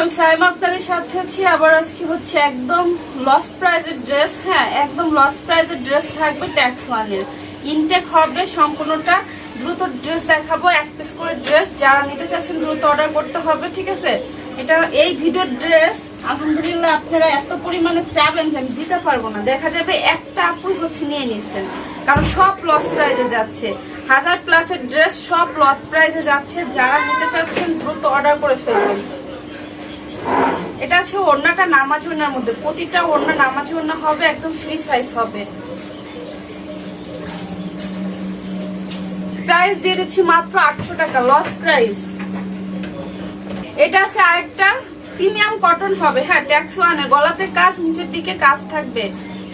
আমি সাইমা আক্তারের সাথে আছি। আবার আজকে হচ্ছে একদম লস প্রাইজের ড্রেস হ্যাঁ একদম লস প্রাইজের ড্রেস থাকবে ট্যাক্স ওয়ানের ইনটেক হবে সম্পূর্ণটা। দ্রুত ড্রেস দেখাবো, এক পিস করে ড্রেস যারা নিতে চাচ্ছেন দ্রুত অর্ডার করতে হবে, ঠিক আছে? এটা এই ভিডিওর ড্রেস আলহামদুলিল্লাহ আপনারা এত পরিমাণে চাবেন যে আমি দিতে পারব না। দেখা যাবে একটা আপুই হচ্ছে নিয়ে নিয়েছেন কারণ সব লস প্রাইজে যাচ্ছে। হাজার প্লাসের ড্রেস সব লস প্রাইজে যাচ্ছে। যারা নিতে চাচ্ছেন দ্রুত অর্ডার করে ফেলবেন। এটা আছে ওড়নাটা নামাজ ওড়নার মধ্যে। প্রতিটা ওড়না নামাজ ওড়না হবে, একদম ফ্রি সাইজ হবে। প্রাইস দিয়ে দিচ্ছি মাত্র আটশো টাকা লস প্রাইস এটা আছে আরেকটা প্রিমিয়াম কটন হবে। হ্যাঁ ট্যাক্স ওয়ানে গলাতে কাজ, নিচের দিকে কাজ থাকবে।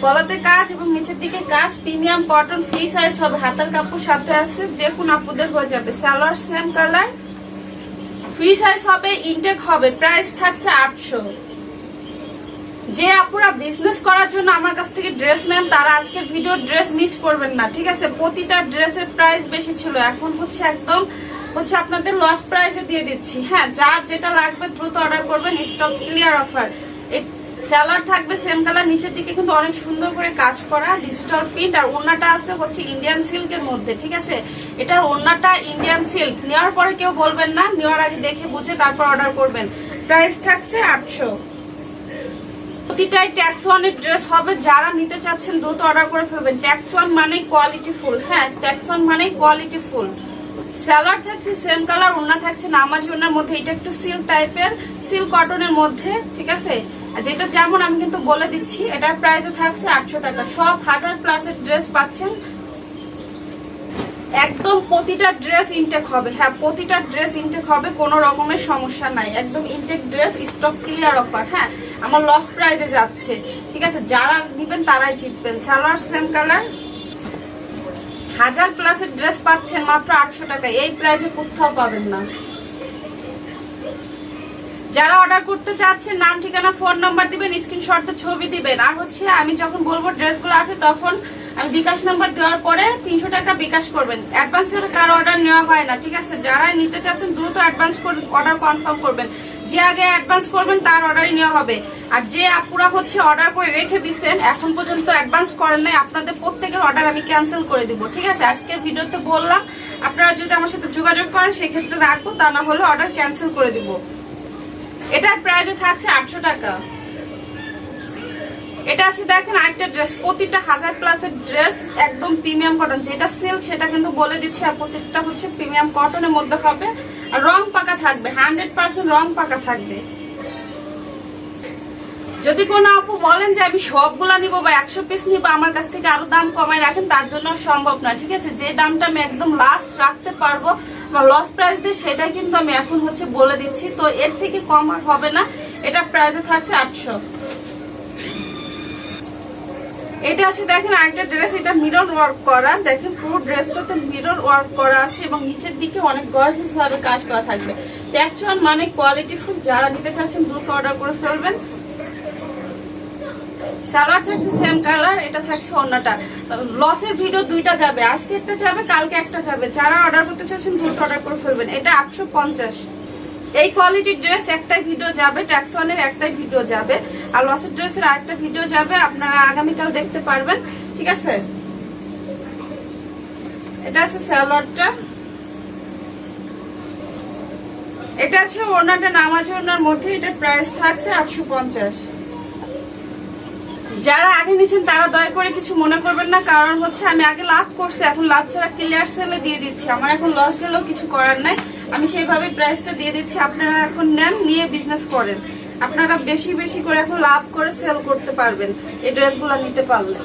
গলাতে কাজ এবং নিচের দিকে কাজ প্রিমিয়াম কটন ফ্রি সাইজ হবে। হাতার কাপড় সাথে আছে যে কোন আপুদের হয়ে যাবে। Salwar same colour free size হবে ইনটেক হবে প্রাইস থাকছে আটশো। যে আপুরা বিজনেস করার জন্য আমার কাছ থেকে ড্রেস নেন, তারা আজকের ভিডিও ড্রেস মিস করবেন না, ঠিক আছে? প্রতিটা ড্রেসের প্রাইস বেশি ছিল, এখন হচ্ছে একদম হচ্ছে আপনাদের লস প্রাইসে দিয়ে দিচ্ছি। হ্যাঁ যার যেটা লাগবে দ্রুত অর্ডার করবেন স্টক ক্লিয়ার অফার স্যালাড থাকবে সেম কালার নিচের দিকে কিন্তু অনেক সুন্দর করে কাজ করা ডিজিটাল প্রিন্ট আর ওড়নাটা আছে হচ্ছে ইন্ডিয়ান সিল্কের মধ্যে, ঠিক আছে? এটার ওড়নাটা ইন্ডিয়ান সিল্ক নেওয়ার পরে কেউ বলবেন না, নেওয়ার আগে দেখে বুঝে তারপর অর্ডার করবেন। প্রাইস থাকছে আটশো। প্রতিটাই ট্যাক্স ওয়ানের ড্রেস হবে, যারা নিতে চাচ্ছেন দ্রুত অর্ডার করে ফেলবেন। ট্যাক্স ওয়ান মানে কোয়ালিটি ফুল হ্যাঁ ট্যাক্স ওয়ান মানে কোয়ালিটি ফুল স্যালাড থাকছে সেম কালার ওনা থাকছে নামাজি ওনার মধ্যে, এটা একটু সিল্ক টাইপের সিল্ক কটনের মধ্যে, ঠিক আছে? যেটা যেমন আমি কিন্তু বলে দিচ্ছি, এটার প্রাইসও থাকছে আটশো টাকা। সব হাজার প্লাসের ড্রেস পাচ্ছেন। একদম প্রতিটা ড্রেস ইনটেক হবে। হ্যাঁ প্রতিটা ড্রেস ইনটেক হবে, কোনো রকমের সমস্যা নাই। একদম intact dress stock clear offer হ্যাঁ? আমার লস প্রাইজে যাচ্ছে। ঠিক আছে, যারা নিবেন তারাই জিতবেন। সালোয়ার সেম কালার হাজার প্লাসের ড্রেস পাচ্ছেন মাত্র আটশো টাকা এই প্রাইজে কোথাও পাবেন না। যারা অর্ডার করতে চাচ্ছেন, নাম, ঠিকানা ফোন নাম্বার দিবেন স্ক্রিনশটে ছবি দিবেন। আর হচ্ছে আমি যখন বলব ড্রেসগুলো আছে, তখন আমি বিকাশ নাম্বার দেওয়ার পরে তিনশো টাকা বিকাশ করবেন। অ্যাডভান্সের কার অর্ডার নেওয়া হয় না, ঠিক আছে? যারা নিতে চাচ্ছেন, দ্রুত অ্যাডভান্স অর্ডার কনফার্ম করবেন। যে আগে অ্যাডভান্স করবেন, তার অর্ডারই নেওয়া হবে। আর যে আপুরা হচ্ছে অর্ডার করে রেখে দিছেন, এখন পর্যন্ত অ্যাডভান্স করেন নাই, আপনাদের প্রত্যেকের অর্ডার আমি ক্যান্সেল করে দিব, ঠিক আছে? আজকের ভিডিওতে বললাম, আপনারা যদি আমার সাথে যোগাযোগ করেন, সেক্ষেত্রে রাখব, তা না হলে অর্ডার ক্যান্সেল করে দিব। এটার প্রাইসও থাকছে আটশো টাকা। এটা আছে দেখেন আরেকটা ড্রেস প্রতিটা হাজার প্লাসের ড্রেস একদম প্রিমিয়াম কটন যেটা সিল্ক সেটা কিন্তু বলে দিচ্ছি, আর প্রত্যেকটা হচ্ছে প্রিমিয়াম কটনের মধ্যে হবে। আর রং পাকা থাকবে হান্ড্রেড পার্সেন্ট রং পাকা থাকবে। যদি কোনো আপু বলেন যে আমি সবগুলা নিবো বা একশো পিস নিবো, আমার কাছ থেকে আরও দাম কমায় রাখেন, তার জন্য সম্ভব না, ঠিক আছে? যে দামটা আমি একদম লাস্ট রাখতে পারব লস প্রাইস দিয়ে সেটা কিন্তু আমি এখন হচ্ছে বলে দিচ্ছি। তো এর থেকে কম আর হবে না। এটা প্রাইসও থাকছে আটশো। এটা আছে দেখেন আরেকটা ড্রেস এটা মিরর ওয়ার্ক করা। দেখেন পুরো ড্রেসটাতে মিরর ওয়ার্ক করা আছে এবং নিচের দিকে অনেক গর্জিয়াস ভাবে কাজ করা থাকবে। ট্যাক্সুয়াল মানে কোয়ালিটি ফুল যারা নিতে চাচ্ছেন, দ্রুত অর্ডার করে ফেলবেন। সালোয়ার থাকছে সেম কালার এটা থাকছে অন্যটা। লসের ভিডিও দুইটা যাবে, আজকে একটা যাবে, কালকে একটা যাবে। যারা অর্ডার করতে চাচ্ছেন, দ্রুত অর্ডার করে ফেলবেন। এটা আটশো পঞ্চাশ। এই কোয়ালিটির ড্রেস একটাই ভিডিও যাবে ট্যাক্স ওয়ানের একটাই ভিডিও যাবে। আর লসের ড্রেসের আরেকটা ভিডিও যাবে, আপনারা আগামীকাল দেখতে পারবেন। ঠিক আছে? এটা আছে স্যালোয়ারটা এটা আছে ওনাটা নামাজ ওনার মধ্যে, এটার প্রাইস থাকছে আটশো পঞ্চাশ। যারা আগে নিয়েছেন তারা দয়া করে কিছু মনে করবেন না, কারণ হচ্ছে আমি আগে লাভ করছি, এখন লাভ ছাড়া ক্লিয়ার সেলে দিয়ে দিচ্ছি। আমার এখন লস গেলেও কিছু করার নাই। আমি সেইভাবে প্রাইসটা দিয়ে দিচ্ছি, আপনারা এখন নেন, নিয়ে বিজনেস করেন। আপনারা বেশি বেশি করে এখন লাভ করে সেল করতে পারবেন, এই ড্রেসগুলো নিতে পারলে।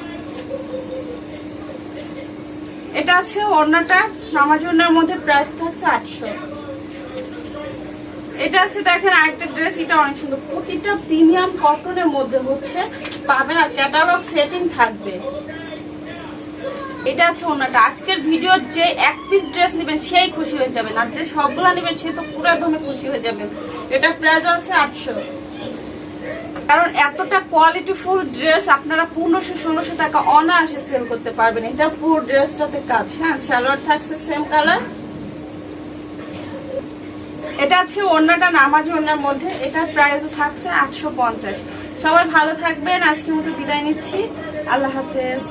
এটা আছে অন্যটা নামাজ মধ্যে প্রাইস থাকছে আটশো। এটা আছে, দেখেন আরেকটা ড্রেস এটা অনেক সুন্দর। প্রতিটা প্রিমিয়াম কটনের মধ্যে হচ্ছে পাবেন আর ক্যাটালগ সেটিং থাকবে। এটা আছে ওনাটা আজকের ভিডিওর যে এক পিস ড্রেস নেবেন, সেই খুশি হয়ে যাবেন। আর যে সবগুলা নেবেন, সে তো পুরো একদমই খুশি হয়ে যাবেন। এটা প্রাইস আছে আটশো। কারণ এতটা কোয়ালিটি ফুল ড্রেস আপনারা পনেরোশো, ষোলোশো টাকা অনায়াসে সেল করতে পারবেন। এটা পুরো ড্রেসটাতে কাজ। হ্যাঁ সালোয়ার থাকছে সেম কালার এটা আছে অন্যটা নামাজ ওড়নার মধ্যে এটা প্রাইসও থাকছে আটশো সবাই ভালো থাকবেন আজকে মতো বিদায় নিচ্ছি। আল্লাহ হাফেজ।